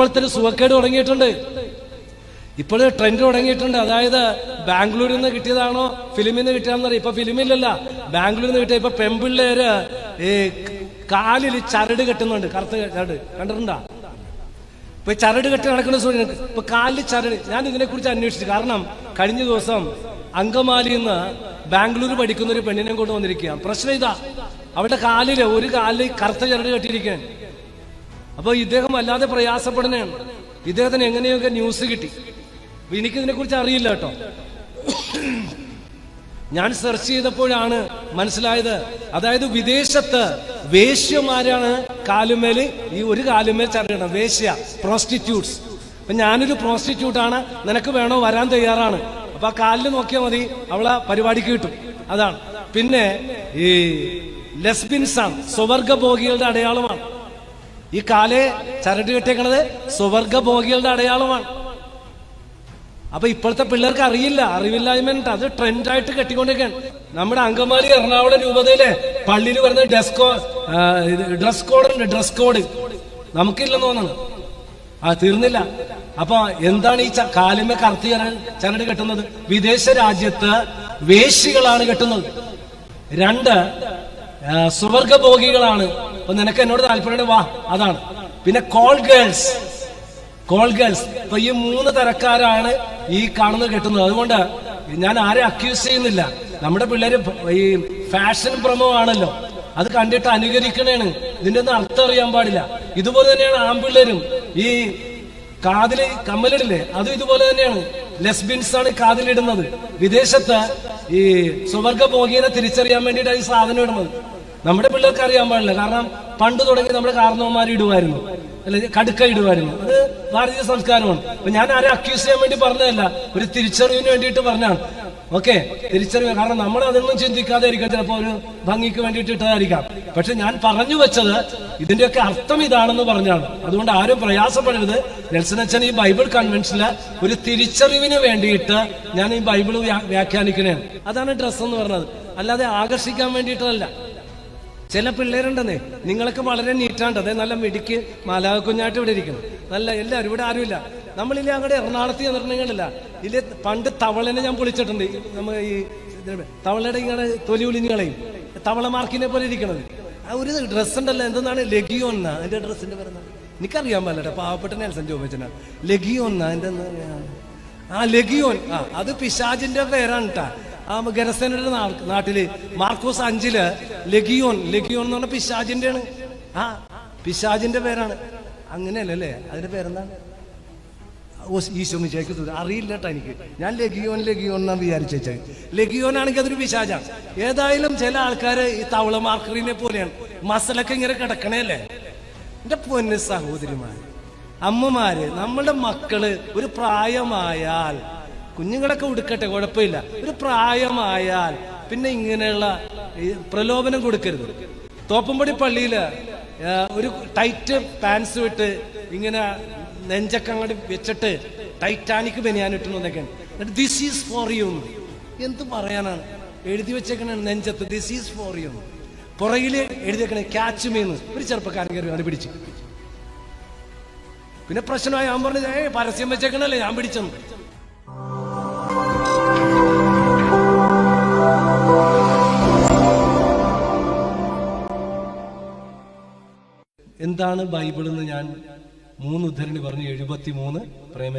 ഇപ്പോഴത്തെ ഒരു സുഖക്കേട് തുടങ്ങിയിട്ടുണ്ട്. ഇപ്പോഴൊരു ട്രെൻഡ് തുടങ്ങിയിട്ടുണ്ട്. അതായത് ബാംഗ്ലൂരിൽ നിന്ന് കിട്ടിയതാണോ ഫിലിമിൽ നിന്ന് കിട്ടിയതാണെന്നറിയാം ഇപ്പൊ ഫിലിമില്ലല്ല. ബാംഗ്ലൂരിൽ നിന്ന് കിട്ടിയ ഇപ്പൊ പെമ്പിള്ളേര് ഈ കാലിൽ ചരട് കെട്ടുന്നുണ്ട്. കറുത്ത ചരട്. കണ്ടിട്ടുണ്ടോ? ഇപ്പൊ ചരട് കെട്ടി നടക്കുന്ന സൂര്യൻ ഇപ്പൊ കാലിൽ ചരട്. ഞാൻ ഇതിനെ കുറിച്ച് അന്വേഷിച്ചു. കാരണം കഴിഞ്ഞ ദിവസം അങ്കമാലിയിൽ നിന്ന് ബാംഗ്ലൂർ പഠിക്കുന്ന ഒരു പെണ്ണിനെ കൊണ്ട് വന്നിരിക്കുക പ്രശ്നം ഇതാ. അവരുടെ കാലിൽ ഒരു കാലിൽ കറുത്ത ചരട് കെട്ടിയിരിക്കുകയാണ്. അപ്പൊ ഇദ്ദേഹം വല്ലാതെ പ്രയാസപ്പെടുന്നതാണ്. ഇദ്ദേഹത്തിന് എങ്ങനെയൊക്കെ ന്യൂസ് കിട്ടി? എനിക്ക് എനിക്കിതിനെ കുറിച്ച് അറിയില്ല കേട്ടോ. ഞാൻ സെർച്ച് ചെയ്തപ്പോഴാണ് മനസ്സിലായത്. അതായത് വിദേശത്ത് വേശ്യമാരാണ് കാലുമേൽ ഈ ഒരു കാലുമേൽ ചരടണം വേശ്യ പ്രോസ്റ്റിറ്റ്യൂട്ട്സ് അപ്പൊ ഞാനൊരു ആണ്. നിനക്ക് വേണോ വരാൻ തയ്യാറാണ്. അപ്പൊ ആ കാലിൽ നോക്കിയാൽ മതി. അവളെ പരിപാടിക്ക് കിട്ടും. അതാണ്. പിന്നെ ഈ ലെസ്ബിൻസ് ആണ്. സ്വവർഗഭോഗികളുടെ അടയാളമാണ്. ഈ കാലെ ചരട് കെട്ടിയേക്കണത് സ്വവർഗഭോഗികളുടെ അടയാളമാണ്. അപ്പൊ ഇപ്പോഴത്തെ പിള്ളേർക്ക് അറിയില്ല അറിവില്ലായ്മ അത് ട്രെൻഡായിട്ട് കെട്ടിക്കൊണ്ടിരിക്കുകയാണ്. നമ്മുടെ അങ്കമാലി എറണാകുളം രൂപതയിലെ പള്ളിയിൽ വരുന്ന ഡ്രസ് ഡ്രസ് കോഡ് ഉണ്ട് ഡ്രസ് കോഡ് നമുക്കില്ലെന്ന് തോന്നണം. ആ തീർന്നില്ല. അപ്പൊ എന്താണ് ഈ കാലിമ കറുത്തി ചരട് കെട്ടുന്നത്? വിദേശ രാജ്യത്ത് വേശികളാണ് കെട്ടുന്നത്. രണ്ട് സുവർഗ സുവർഗഭോഗികളാണ് അപ്പൊ നിനക്ക് എന്നോട് താല്പര്യം വാ. അതാണ്. പിന്നെ കോൾ ഗേൾസ് കോൾ ഗേൾസ് ഇപ്പൊ ഈ മൂന്ന് തരക്കാരാണ് ഈ കാണുന്നത് കിട്ടുന്നത്. അതുകൊണ്ട് ഞാൻ ആരെ അക്യൂസ് ചെയ്യുന്നില്ല. നമ്മുടെ പിള്ളേര് ഈ ഫാഷൻ പ്രമോ ആണല്ലോ. അത് കണ്ടിട്ട് അനുകരിക്കണേണ്. ഇതിന്റെ ഒന്നും അർത്ഥം അറിയാൻ പാടില്ല. ഇതുപോലെ തന്നെയാണ് ആൺപിള്ളേരും. ഈ കാതിൽ കമ്മലിടില്ലേ? അതും ഇതുപോലെ തന്നെയാണ്. ലെസ്ബിൻസ് ആണ് കാതിലിടുന്നത്. വിദേശത്ത് ഈ സ്വർഗഭോഗിയെ തിരിച്ചറിയാൻ വേണ്ടിയിട്ടാണ് ഈ സാധനം ഇടുന്നത്. നമ്മുടെ പിള്ളേർക്ക് അറിയാൻ പാടില്ല. കാരണം പണ്ട് തുടങ്ങി നമ്മുടെ കാരണവന്മാർ ഇടുമായിരുന്നു. അല്ലെ കടുക്ക ഇടുമായിരുന്നു. അത് ഭാരതീയ സംസ്കാരമാണ്. അപ്പൊ ഞാൻ ആരെ അക്യൂസ് ചെയ്യാൻ വേണ്ടി പറഞ്ഞതല്ല. ഒരു തിരിച്ചറിവിന് വേണ്ടിയിട്ട് പറഞ്ഞാണ് ഓക്കെ തിരിച്ചറിവ്. കാരണം നമ്മൾ അതൊന്നും ചിന്തിക്കാതെ ഇരിക്കാം ചിലപ്പോ ഒരു ഭംഗിക്ക് വേണ്ടിയിട്ട് ഇട്ടതായിരിക്കാം. പക്ഷെ ഞാൻ പറഞ്ഞു വെച്ചത് ഇതിന്റെയൊക്കെ അർത്ഥം ഇതാണെന്ന് പറഞ്ഞാണ്. അതുകൊണ്ട് ആരും പ്രയാസപ്പെടരുത്. നെൽസൺ അച്ഛൻ ഈ ബൈബിൾ കൺവെൻഷനിൽ ഒരു തിരിച്ചറിവിന് വേണ്ടിയിട്ട് ഞാൻ ഈ ബൈബിൾ വ്യാഖ്യാനിക്കണേ അതാണ് ഡ്രസ്സ് എന്ന് പറഞ്ഞത്. അല്ലാതെ ആകർഷിക്കാൻ വേണ്ടിയിട്ടല്ല ചില പിള്ളേരുണ്ടെന്നേ നിങ്ങളൊക്കെ വളരെ നീറ്റാണ്ട് അതെ നല്ല മിടിക്ക് മാലാക കുഞ്ഞായിട്ട് ഇവിടെ ഇരിക്കണം നല്ല എല്ലാവരും ഇവിടെ ആരുമില്ല. നമ്മളില്ലേ അങ്ങോട്ട് എറണാകുളത്ത് ചെന്നിട്ടുണ്ടെങ്കിലല്ല ഇല്ലേ പണ്ട് തവളനെ ഞാൻ പൊളിച്ചിട്ടുണ്ട് നമ്മൾ നമ്മ ഈ തവളയുടെ ഇങ്ങനെ തൊലി ഉലിഞ്ഞുകളെയും തവള മാർക്കിനെ പോലെ ഇരിക്കണത്. ആ ഒരു ഡ്രസ്സ് ഉണ്ടല്ലോ എന്തെന്നാണ്? ലഗിയോ എന്നാ എന്റെ ഡ്രസ്സിന്റെ പേരെന്താ? എനിക്കറിയാൻ പാടില്ല പാവപ്പെട്ട നെൽസൺ ജോബച്ചന. ലെഗിയോൺ എന്നാ എന്റെ ആ ലഗിയോൻ. ആ അത് പിശാജിന്റെ പേരാണ് കേട്ടാ ഗരസേനയുടെ നാട്ടിൽ. മാർക്കോസ് അഞ്ചിൽ. ലഗിയോൻ ലഗിയോൻ എന്ന് പറഞ്ഞ പിശാജിന്റെ ആണ് ആ പിശാജിന്റെ പേരാണ്. അങ്ങനെയല്ലേ അതിന്റെ പേരെന്താണ്? ഈശോ മിശിഹായ്ക്ക്. അറിയില്ല കേട്ടോ എനിക്ക്. ഞാൻ ലഗിയോൻ ലഗിയോൻ എന്നാണ് വിചാരിച്ചത് ലഗിയോൻ ആണെങ്കിൽ അതൊരു പിശാചാണ്. ഏതായാലും ചില ആൾക്കാര് ഈ തവള മാർക്കറിനെ പോലെയാണ്. മസലൊക്കെ ഇങ്ങനെ കിടക്കണേല്ലേ എന്റെ പൊന്ന് സഹോദരിമാര് അമ്മമാര് നമ്മളുടെ മക്കൾ ഒരു പ്രായമായാൽ കുഞ്ഞുങ്ങളൊക്കെ ഉടുക്കട്ടെ കുഴപ്പമില്ല. ഒരു പ്രായമായാൽ പിന്നെ ഇങ്ങനെയുള്ള പ്രലോഭനം കൊടുക്കരുത്. തോപ്പുംപടി പള്ളിയിൽ ഒരു ടൈറ്റ് പാൻസ് വിട്ട് ഇങ്ങനെ നെഞ്ചൊക്കെ അങ്ങോട്ട് വെച്ചിട്ട് ടൈറ്റാനിക് ബനിയാൻ എന്നിട്ട് ദിസ് ഈസ് ഫോർ യു എന്ത് പറയാനാണ്? എഴുതി വെച്ചേക്കണ നെഞ്ചത്ത്. ദിസ് ഈസ് ഫോർ യു പുറകിൽ എഴുതിയേക്കണേ ക്യാച്ച് മീന്ന് ഒരു ചെറുപ്പക്കാരൻ കയറി അത് പിടിച്ചു. പിന്നെ പ്രശ്നമായി ഞാൻ പറഞ്ഞു ഏ പരസ്യം വെച്ചേക്കണല്ലേ ഞാൻ പിടിച്ചെന്ന്. എന്താണ് ബൈബിൾ എന്ന് ഞാൻ മൂന്ന് ഉദ്ധരണി പറഞ്ഞു എഴുപത്തി മൂന്ന് പ്രേമ